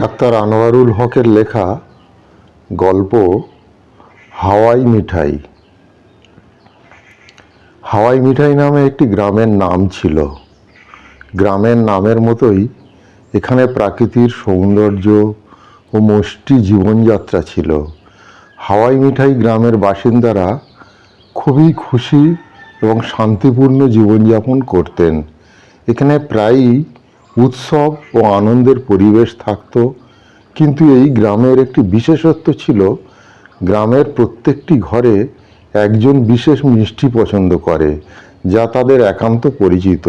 Doctor Anwarul হকের লেখা গল্প হাওয়াই মিঠাই। হাওয়াই মিঠাই নামে একটি গ্রামের নাম ছিল। গ্রামের নামের মতোই এখানে প্রাকৃতির সৌন্দর্য ও মষ্টি জীবনযাত্রা ছিল। হাওয়াই মিঠাই গ্রামের বাসিন্দারা খুবই খুশি এবং শান্তিপূর্ণ জীবনযাপন করতেন। এখানে প্রায়ই উৎসব ও আনন্দের পরিবেশ থাকত, কিন্তু এই গ্রামের একটি বিশেষত্ব ছিল, গ্রামের প্রত্যেকটি ঘরে একজন বিশেষ মিষ্টি পছন্দ করে, যা তাদের একান্ত পরিচিত।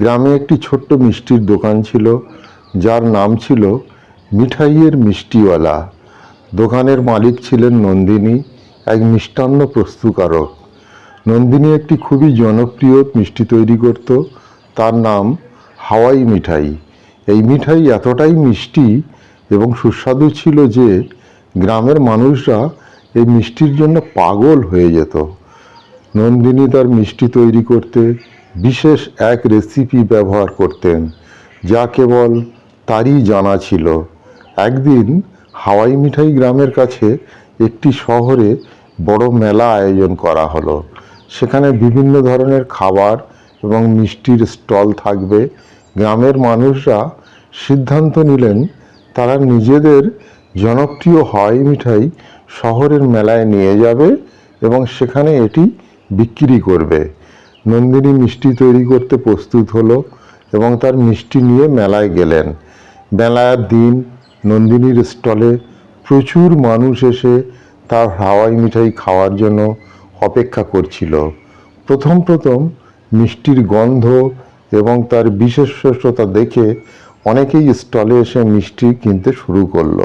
গ্রামে একটি ছোট্ট মিষ্টির দোকান ছিল, যার নাম ছিল মিঠাইয়ের মিষ্টিওয়ালা। দোকানের মালিক ছিলেন নন্দিনী, এক মিষ্টান্ন প্রস্তুকারক নন্দিনী একটি খুবই জনপ্রিয় মিষ্টি তৈরি করত, তার নাম হাওয়াই মিঠাই। এই মিঠাই এতটাই মিষ্টি এবং সুস্বাদু ছিল যে গ্রামের মানুষরা এই মিষ্টির জন্য পাগল হয়ে যেত। নন্দিনী তার মিষ্টি তৈরি করতে বিশেষ এক রেসিপি ব্যবহার করতেন, যা কেবল তারই জানা ছিল। একদিন হাওয়াই মিঠাই গ্রামের কাছে একটি শহরে বড় মেলা আয়োজন করা হলো। সেখানে বিভিন্ন ধরনের খাবার এবং মিষ্টির স্টল থাকবে গ্রামের মানুষরা সিদ্ধান্ত নিলেন, তারা নিজেদের জনপ্রিয় হাওয়াই মিঠাই শহরের মেলায় নিয়ে যাবে এবং সেখানে এটি বিক্রি করবে। নন্দিনী মিষ্টি তৈরি করতে প্রস্তুত হলো এবং তার মিষ্টি নিয়ে মেলায় গেলেন। মেলার দিন নন্দিনীর স্টলে প্রচুর মানুষ এসে তার হাওয়াই মিঠাই খাওয়ার জন্য অপেক্ষা করছিল। প্রথম প্রথম মিষ্টির গন্ধ এবং তার বিশেষত্বতা দেখে অনেকেই স্টলে এসে মিষ্টি কিনতে শুরু করল।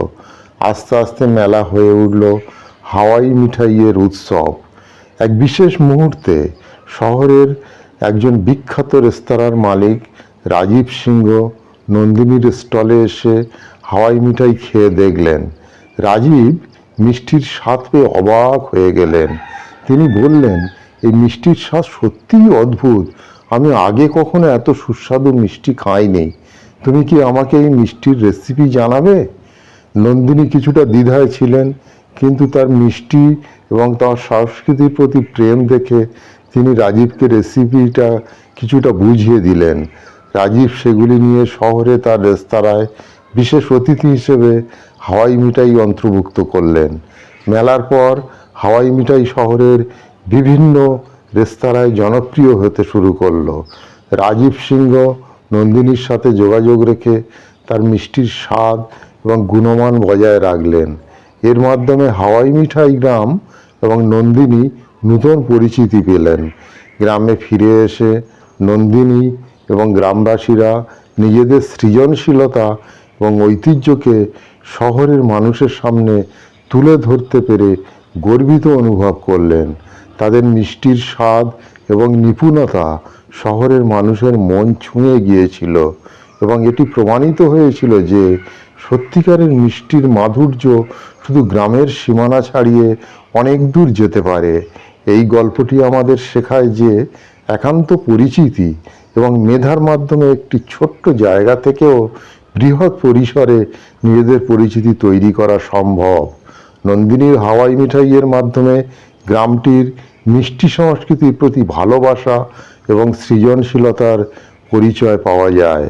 আস্তে আস্তে মেলা হয়ে উঠল হাওয়াই মিঠাইয়ের উৎসব। এক বিশেষ মুহূর্তে শহরের একজন বিখ্যাত রেস্তোরাঁর মালিক রাজীব সিংহ নন্দিনীর স্টলে এসে হাওয়াই মিঠাই খেয়ে দেখলেন। রাজীব মিষ্টির স্বাদ পেয়ে অবাক হয়ে গেলেন। তিনি বললেন, এই মিষ্টির স্বাদ সত্যিই অদ্ভুত। আমি আগে কখনো এত সুস্বাদু মিষ্টি খাইনি তুমি কি আমাকে এই মিষ্টির রেসিপি জানাবে? নন্দিনী কিছুটা দ্বিধায় ছিলেন, কিন্তু তার মিষ্টি এবং তার সংস্কৃতির প্রতি প্রেম দেখে তিনি রাজীবকে রেসিপিটা কিছুটা বুঝিয়ে দিলেন। রাজীব সেগুলি নিয়ে শহরে তার রেস্তোরাঁয় বিশেষ অতিথি হিসেবে হাওয়াই মিঠাই অন্তর্ভুক্ত করলেন। মেলার পর হাওয়াই মিঠাই শহরের বিভিন্ন রেস্তোরাঁয় জনপ্রিয় হতে শুরু করল। রাজীব সিংহ নন্দিনীর সাথে যোগাযোগ রেখে তার মিষ্টির স্বাদ এবং গুণমান বজায় রাখলেন। এর মাধ্যমে হাওয়াই মিঠাই গ্রাম এবং নন্দিনী নূতন পরিচিতি পেলেন। গ্রামে ফিরে এসে নন্দিনী এবং গ্রামবাসীরা নিজেদের সৃজনশীলতা এবং ঐতিহ্যকে শহরের মানুষের সামনে তুলে ধরতে পেরে গর্বিত অনুভব করলেন। তাদের মিষ্টির স্বাদ এবং নিপুণতা শহরের মানুষের মন ছুঁয়ে গিয়েছিল এবং এটি প্রমাণিত হয়েছিল যে সত্যিকারের মিষ্টির মাধুর্য শুধু গ্রামের সীমানা ছাড়িয়ে অনেক দূর যেতে পারে। এই গল্পটি আমাদের শেখায় যে একান্ত পরিচিতি এবং মেধার মাধ্যমে একটি ছোট্ট জায়গা থেকেও বৃহৎ পরিসরে নিজেদের পরিচিতি তৈরি করা সম্ভব। নন্দিনীর হাওয়াই মিঠাইয়ের মাধ্যমে গ্রামটির মিষ্টি সংস্কৃতির প্রতি ভালোবাসা এবং সৃজনশীলতার পরিচয় পাওয়া যায়।